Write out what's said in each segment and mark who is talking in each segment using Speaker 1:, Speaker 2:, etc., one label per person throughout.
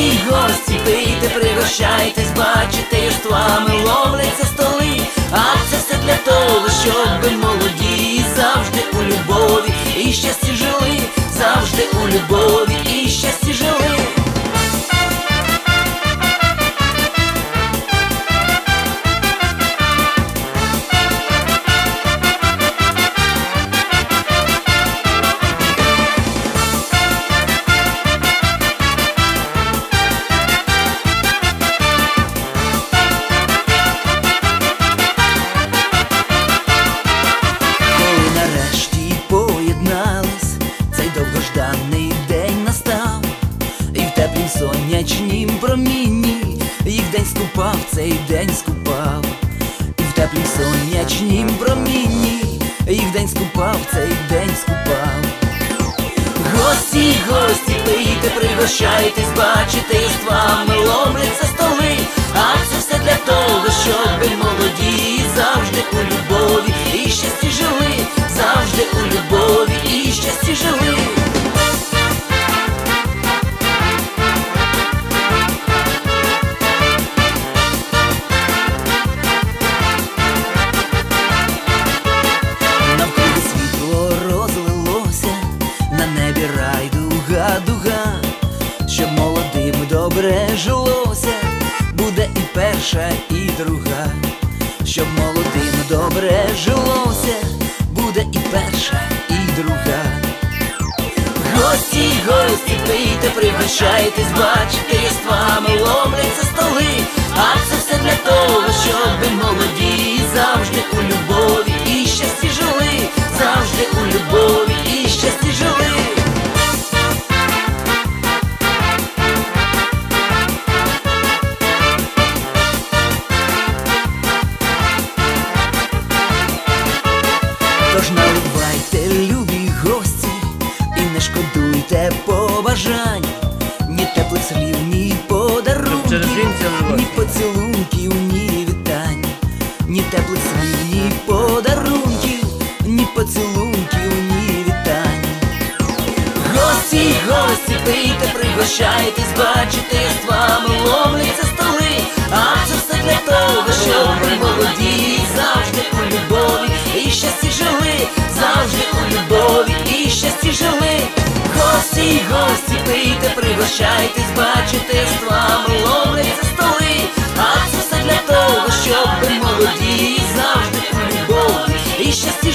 Speaker 1: Гості, гості, пийте, пригощайтесь, бачите, юрствами ловляться столи, а це все для того, щоб ви молоді завжди у любові і щасті жили, завжди у любові день скупав, цей день скупав, і в теплім сонячнім промінні їх день скупав, цей день скупав. Гості, гості, пийте, пригощайтесь, бачите, юрствами ломляться столи, а це все для того, щоб молоді завжди у любові і щасті жили, завжди у любові пийте, пригощайтесь, бачите, яствами ломляться столи, а це все для того, щоб молоді завжди у любові і щасті жили, завжди у любові і щасті жили. Тож наливайте, побажань, ні теплих слів, ні подарунків, ні поцілунків, ні вітань, ні теплих слів, ні подарунків, ні поцілунків, ні вітань. Гості, гості, пийте, пригощайтесь, бачите, з вами ломляться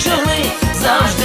Speaker 1: жили, завжди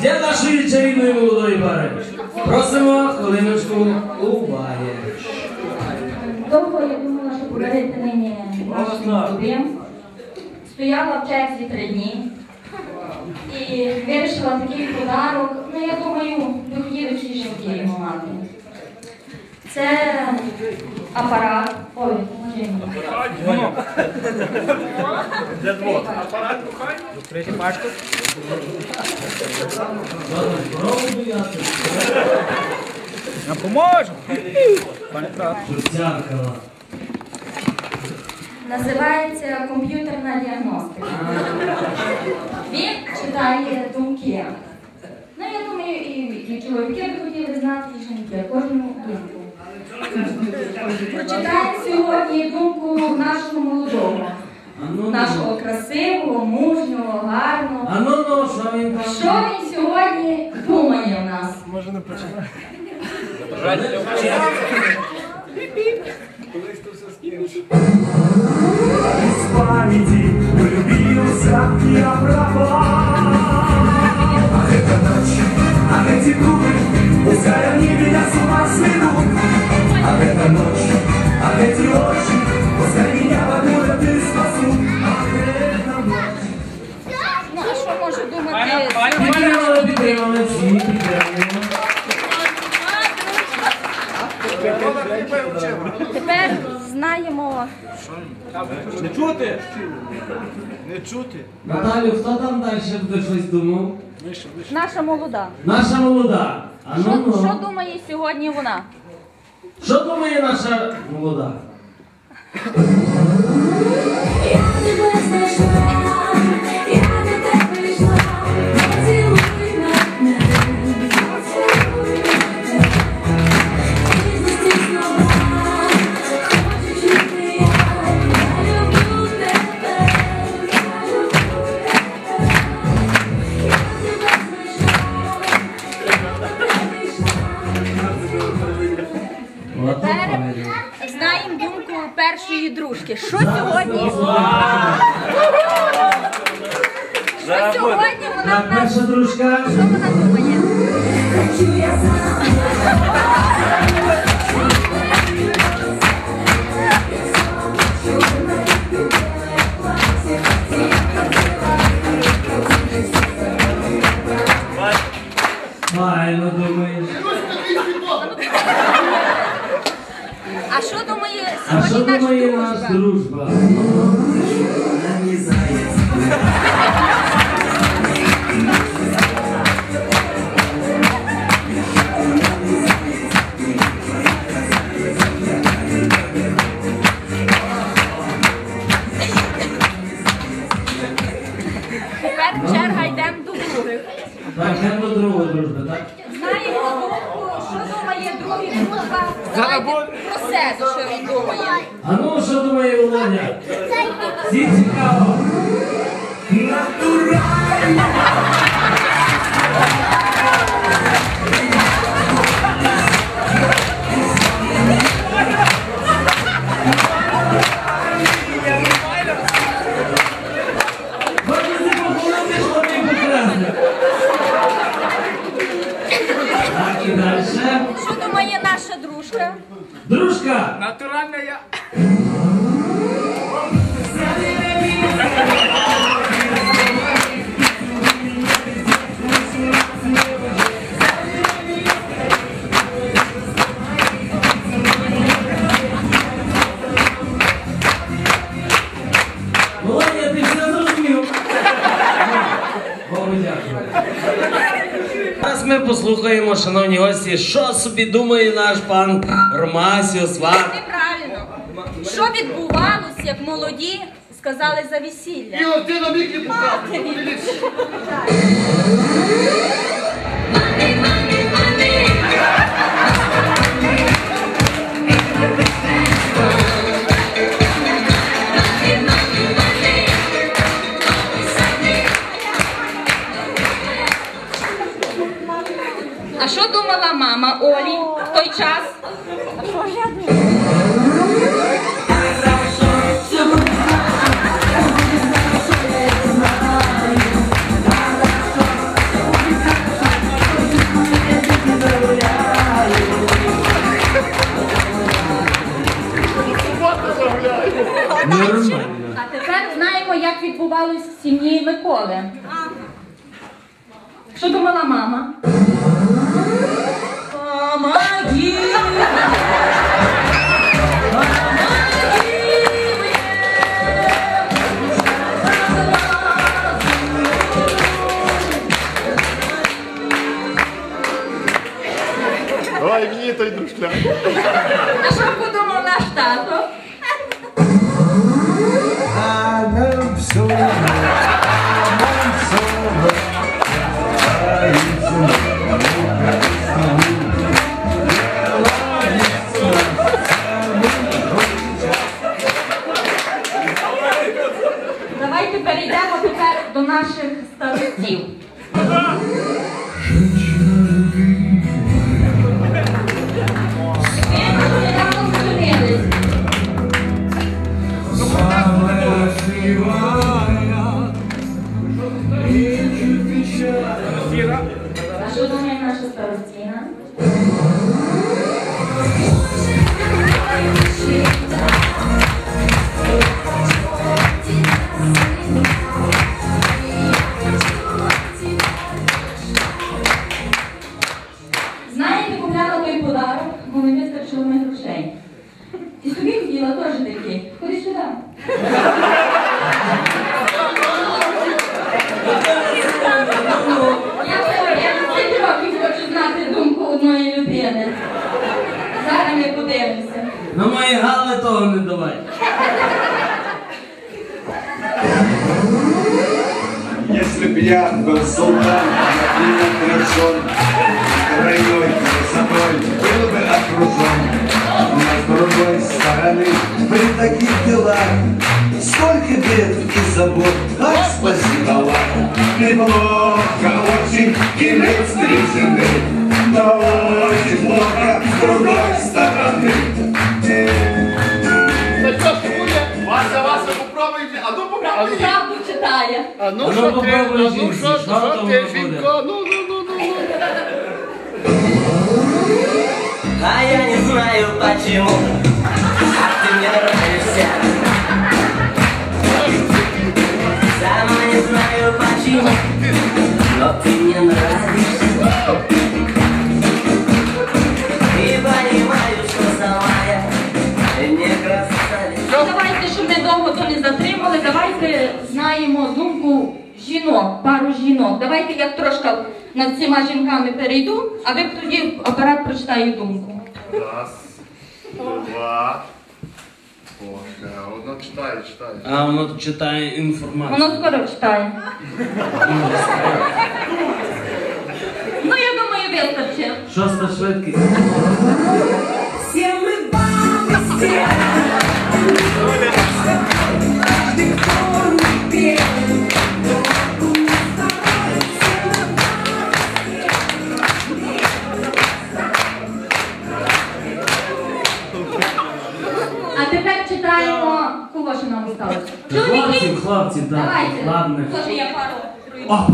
Speaker 1: для
Speaker 2: нашої чарівної молодої пари. Просимо хвилиночку уваги.
Speaker 3: Довго я думала, що подарити нині нашим любим. Стояла в черзі три дні і вирішила такий подарок. Ну, я думаю, всі жінки його мати. Це апарат. Ой, ні. Для двох.
Speaker 2: Дзеркало.
Speaker 3: Називається комп'ютерна діагностика. Він читає думки. Ну, я думаю, і, чоловіки би хотіли знати, і жінки, кожному думку. Прочитаємо сьогодні думку думку нашого молодого,
Speaker 2: А ну,
Speaker 3: нашого
Speaker 2: ну.
Speaker 3: красивого, мужнього, гарного.
Speaker 2: А ну, ну, що він там?
Speaker 3: Що він сьогодні думає в нас?
Speaker 4: Из памяти влюбился я пропал. Ах, эта ночь, ах, эти губы,
Speaker 3: думати?
Speaker 2: Підтримали, підтримали, всі підтримуємо.
Speaker 3: Тепер знаємо.
Speaker 5: Не чути? Не чути.
Speaker 2: Наталю, хто там далі буде щось думав?
Speaker 3: Наша молода.
Speaker 2: Наша молода. А ну,
Speaker 3: Що,
Speaker 2: ну.
Speaker 3: що думає сьогодні вона?
Speaker 2: Що думає наша молода?
Speaker 3: Що сьогодні? Що сьогодні вона
Speaker 2: наша
Speaker 3: в нас?
Speaker 2: дружка.
Speaker 3: Що вона думає?
Speaker 2: Шановні що собі думає наш пан Ромасіо Це
Speaker 3: Неправильно. Що відбувалося, як молоді сказали за весілля?
Speaker 5: І ти на міг не показуй.
Speaker 3: А що думала мама Олі в той час?
Speaker 2: Нормально.
Speaker 3: А тепер знаємо, як відбувалось в сім'ї Миколи. Що думала мама?
Speaker 5: Давай мені той дружкля.
Speaker 3: А що подумав наш тато? Подарок, бо не
Speaker 6: Если б я был солдат и напряжен, Тройной красотой был бы окружен. Но с другой стороны, при таких делах Сколько бед и забот, ах, спасибо вам. Неплохо очень иметь три жены, Но очень плохо с другой стороны.
Speaker 5: Та що ж буде? Вася, Вася, попробуйте. А ну попробуйте. А ну
Speaker 2: А
Speaker 5: що ти? А ну що,
Speaker 2: що
Speaker 5: ти, жінко? Ну, ну, ну, ну, ну.
Speaker 1: А я не знаю почему Ты мне нравишься Сама не знаю почему Но ты мне нравишься
Speaker 3: жінок, пару жінок. Давайте я трошки над цими жінками перейду, а ви тоді апарат прочитає думку.
Speaker 5: Раз, два. О, ще одна читає, читає.
Speaker 2: А воно читає інформацію.
Speaker 3: Воно скоро читає. Ну, я думаю, вистачить.
Speaker 2: Шоста швидкість. Ладно.
Speaker 3: Я пару. пройду.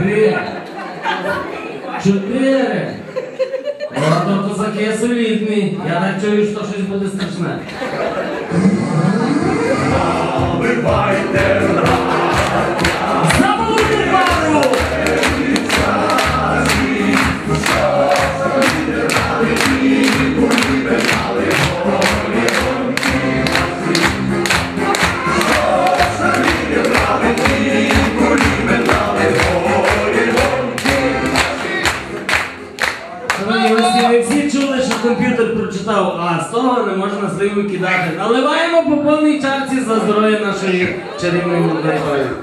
Speaker 2: Три. Чотири. Ладно, козаки солідні. Я так чую, що щось буде страшне.
Speaker 4: Бывайте
Speaker 2: 这里面应该会